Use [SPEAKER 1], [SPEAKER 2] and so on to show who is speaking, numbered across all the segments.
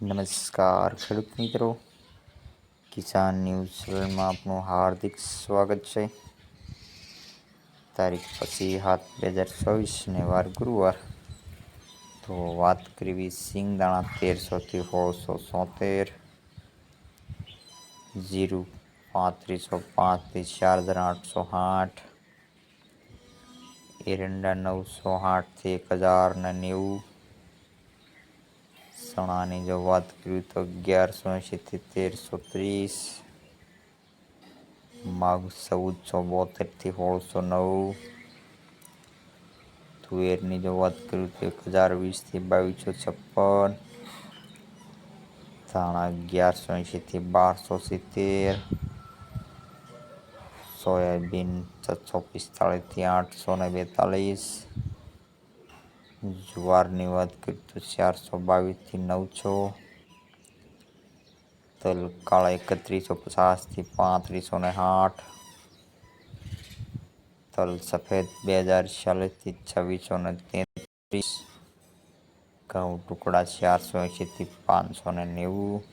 [SPEAKER 1] નમસ્કાર ખેડૂત મિત્રો કિસાન ન્યૂઝ ચેનલમાં આપનું હાર્દિક સ્વાગત છે તારીખ પછી હાથ બે હજાર ચોવીસને વાર ગુરુવાર તો વાત કરવી સિંગદાણા તેરસોથી સોળસો સોતેર જીરું પાંત્રીસો પાંચથી ચાર હજાર આઠસો આઠ એરંડા નવસો આઠથી એક હજાર ને નેવું ચણાની જો વાત કરીએ તો અગિયારસો એંશીથી તેરસો ત્રીસ માગ ચૌદસો બોતેરથી સોળસો નવ તુવેરની જો વાત કરીએ તો એક હજાર વીસથી બાવીસો છપ્પન ધાણા અગિયારસો એંશીથી બારસો સિત્તેર સોયાબીન છસો પિસ્તાળીસથી આઠસો ને બેતાલીસ જુવારની વાત કરીએ તો ચારસો બાવીસથી નવસો તલ કાળા એકત્રીસો પચાસથી પાંત્રીસો ને આઠ, તલ સફેદ બે હજાર ચાલીસથી છવ્વીસો ને તેત્રીસ, ઘઉં ટુકડા ચારસો એંશીથી પાંચસો ને નેવું,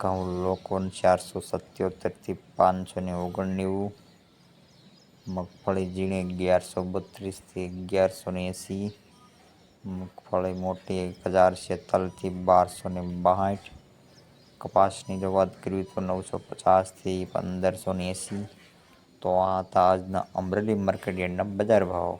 [SPEAKER 1] ઘઉં લોકોન ચારસો સત્યોતેરથી પાંચસો ને ઓગણનેવું, મગફળી ઝીણી અગિયારસો બત્રીસથી અગિયારસો ને એંસી મગફળી મોટી એક હજાર છેતાલીસથી બારસો ને બાસઠ કપાસની જો વાત કરવી તો નવસો પચાસથી પંદરસો ને એંસી. તો આ હતા આજના અમરેલી માર્કેટ યાર્ડના બજાર ભાવ.